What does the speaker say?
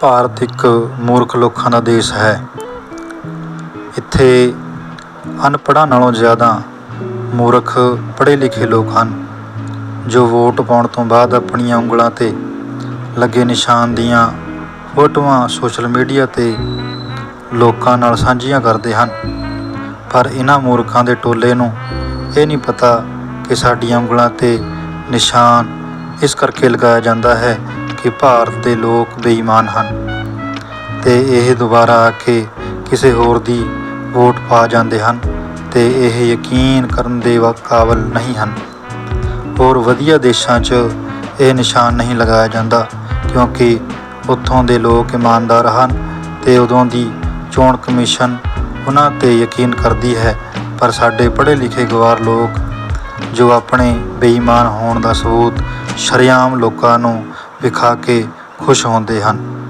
ਭਾਰਤ ਇੱਕ ਮੂਰਖ ਲੋਕਾਂ ਦਾ ਦੇਸ਼ ਹੈ। ਇੱਥੇ ਅਨਪੜ੍ਹਾਂ ਨਾਲੋਂ ਜ਼ਿਆਦਾ ਮੂਰਖ ਪੜ੍ਹੇ ਲਿਖੇ ਲੋਕ ਹਨ, ਜੋ ਵੋਟ ਪਾਉਣ ਤੋਂ ਬਾਅਦ ਆਪਣੀਆਂ ਉਂਗਲਾਂ 'ਤੇ ਲੱਗੇ ਨਿਸ਼ਾਨ ਦੀਆਂ ਫੋਟੋਆਂ ਸੋਸ਼ਲ ਮੀਡੀਆ 'ਤੇ ਲੋਕਾਂ ਨਾਲ ਸਾਂਝੀਆਂ ਕਰਦੇ ਹਨ। ਪਰ ਇਹਨਾਂ ਮੂਰਖਾਂ ਦੇ ਟੋਲੇ ਨੂੰ ਇਹ ਨਹੀਂ ਪਤਾ ਕਿ ਸਾਡੀਆਂ ਉਂਗਲਾਂ 'ਤੇ ਨਿਸ਼ਾਨ ਇਸ ਕਰਕੇ ਲਗਾਇਆ ਜਾਂਦਾ ਹੈ ਕਿ ਭਾਰਤ ਦੇ ਲੋਕ ਬੇਈਮਾਨ ਹਨ ਤੇ ਇਹ ਦੁਬਾਰਾ ਆ ਕੇ ਕਿਸੇ ਹੋਰ ਦੀ ਵੋਟ ਪਾ ਜਾਂਦੇ ਹਨ ਤੇ ਇਹ ਯਕੀਨ ਕਰਨ ਦੇ ਕਾਬਲ ਨਹੀਂ ਹਨ। ਹੋਰ ਵਧੀਆ ਦੇਸ਼ਾਂ 'ਚ ਇਹ ਨਿਸ਼ਾਨ ਨਹੀਂ ਲਗਾਇਆ ਜਾਂਦਾ ਕਿਉਂਕਿ ਉੱਥੋਂ ਦੇ ਲੋਕ ਇਮਾਨਦਾਰ ਹਨ ਤੇ ਉਦੋਂ ਦੀ ਚੋਣ ਕਮਿਸ਼ਨ ਉਹਨਾਂ ਤੇ ਯਕੀਨ ਕਰਦੀ ਹੈ। ਪਰ ਸਾਡੇ ਪੜ੍ਹੇ ਲਿਖੇ ਗਵਾਰ ਲੋਕ ਜੋ ਆਪਣੇ ਬੇਈਮਾਨ ਹੋਣ ਦਾ ਸਬੂਤ ਸ਼ਰੇਆਮ ਲੋਕਾਂ ਨੂੰ ਵਿਖਾ ਕੇ ਖੁਸ਼ ਹੁੰਦੇ ਹਨ।